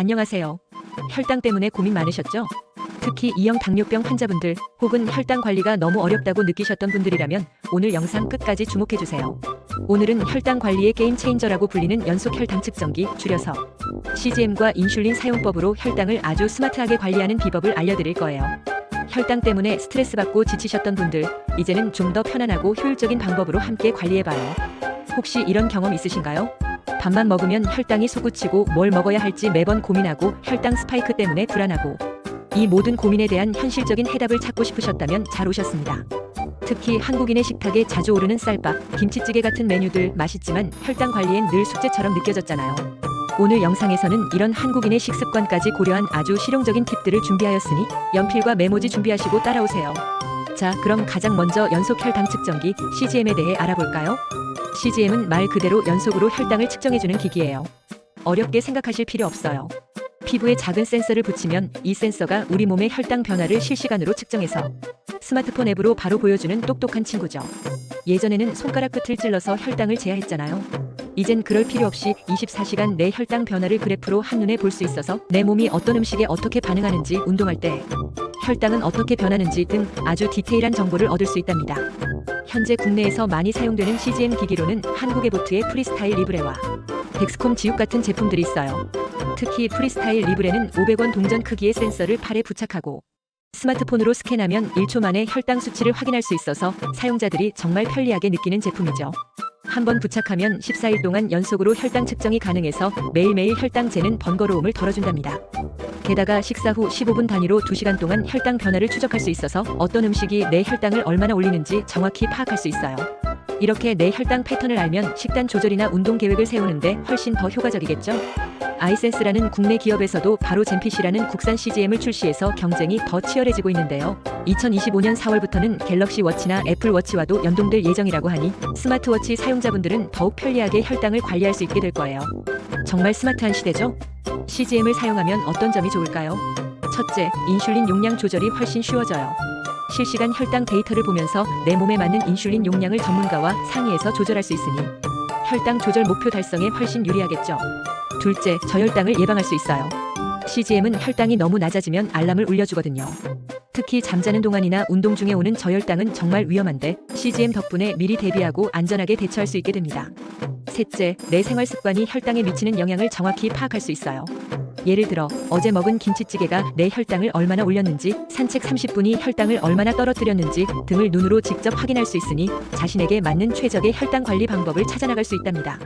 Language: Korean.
안녕하세요. 혈당 때문에 고민 많으셨죠? 특히 E형 당뇨병 환자분들 혹은 혈당 관리가 너무 어렵다고 느끼셨던 분들이라면 오늘 영상 끝까지 주목해 주세요. 오늘은 혈당 관리의 게임 체인저라고 불리는 연속 혈당 측정기 줄여서 CGM과 인슐린 사용법으로 혈당을 아주 스마트하게 관리하는 비법을 알려드릴 거예요. 혈당 때문에 스트레스 받고 지치셨던 분들 이제는 좀 더 편안하고 효율적인 방법으로 함께 관리해봐요. 혹시 이런 경험 있으신가요? 밥만 먹으면 혈당이 솟구치고 뭘 먹어야 할지 매번 고민하고 혈당 스파이크 때문에 불안하고 이 모든 고민에 대한 현실적인 해답을 찾고 싶으셨다면 잘 오셨습니다. 특히 한국인의 식탁에 자주 오르는 쌀밥, 김치찌개 같은 메뉴들 맛있지만 혈당 관리엔 늘 숙제처럼 느껴졌잖아요. 오늘 영상에서는 이런 한국인의 식습관까지 고려한 아주 실용적인 팁들을 준비하였으니 연필과 메모지 준비하시고 따라오세요. 자, 그럼 가장 먼저 연속 혈당 측정기 CGM에 대해 알아볼까요? CGM은 말 그대로 연속으로 혈당을 측정해주는 기기예요. 어렵게 생각하실 필요 없어요. 피부에 작은 센서를 붙이면 이 센서가 우리 몸의 혈당 변화를 실시간으로 측정해서 스마트폰 앱으로 바로 보여주는 똑똑한 친구죠. 예전에는 손가락 끝을 찔러서 혈당을 재야했잖아요. 이젠 그럴 필요 없이 24시간 내 혈당 변화를 그래프로 한눈에 볼 수 있어서 내 몸이 어떤 음식에 어떻게 반응하는지 운동할 때 혈당은 어떻게 변하는지 등 아주 디테일한 정보를 얻을 수 있답니다. 현재 국내에서 많이 사용되는 CGM 기기로는 한국에보트의 프리스타일 리브레와 덱스콤 지육 같은 제품들이 있어요. 특히 프리스타일 리브레는 500원 동전 크기의 센서를 팔에 부착하고 스마트폰으로 스캔하면 1초 만에 혈당 수치를 확인할 수 있어서 사용자들이 정말 편리하게 느끼는 제품이죠. 한번 부착하면 14일 동안 연속으로 혈당 측정이 가능해서 매일매일 혈당 재는 번거로움을 덜어준답니다. 게다가 식사 후 15분 단위로 2시간 동안 혈당 변화를 추적할 수 있어서 어떤 음식이 내 혈당을 얼마나 올리는지 정확히 파악할 수 있어요. 이렇게 내 혈당 패턴을 알면 식단 조절이나 운동 계획을 세우는데 훨씬 더 효과적이겠죠? 아이센스라는 국내 기업에서도 바로 젠핏이라는 국산 CGM을 출시해서 경쟁이 더 치열해지고 있는데요. 2025년 4월부터는 갤럭시 워치나 애플 워치와도 연동될 예정이라고 하니 스마트워치 사용자분들은 더욱 편리하게 혈당을 관리할 수 있게 될 거예요. 정말 스마트한 시대죠? CGM을 사용하면 어떤 점이 좋을까요? 첫째, 인슐린 용량 조절이 훨씬 쉬워져요. 실시간 혈당 데이터를 보면서 내 몸에 맞는 인슐린 용량을 전문가와 상의해서 조절할 수 있으니 혈당 조절 목표 달성에 훨씬 유리하겠죠. 둘째, 저혈당을 예방할 수 있어요. CGM은 혈당이 너무 낮아지면 알람을 울려주거든요. 특히 잠자는 동안이나 운동 중에 오는 저혈당은 정말 위험한데 CGM 덕분에 미리 대비하고 안전하게 대처할 수 있게 됩니다. 셋째, 내 생활 습관이 혈당에 미치는 영향을 정확히 파악할 수 있어요. 예를 들어 어제 먹은 김치찌개가 내 혈당을 얼마나 올렸는지, 산책 30분이 혈당을 얼마나 떨어뜨렸는지 등을 눈으로 직접 확인할 수 있으니 자신에게 맞는 최적의 혈당 관리 방법을 찾아나갈 수 있답니다.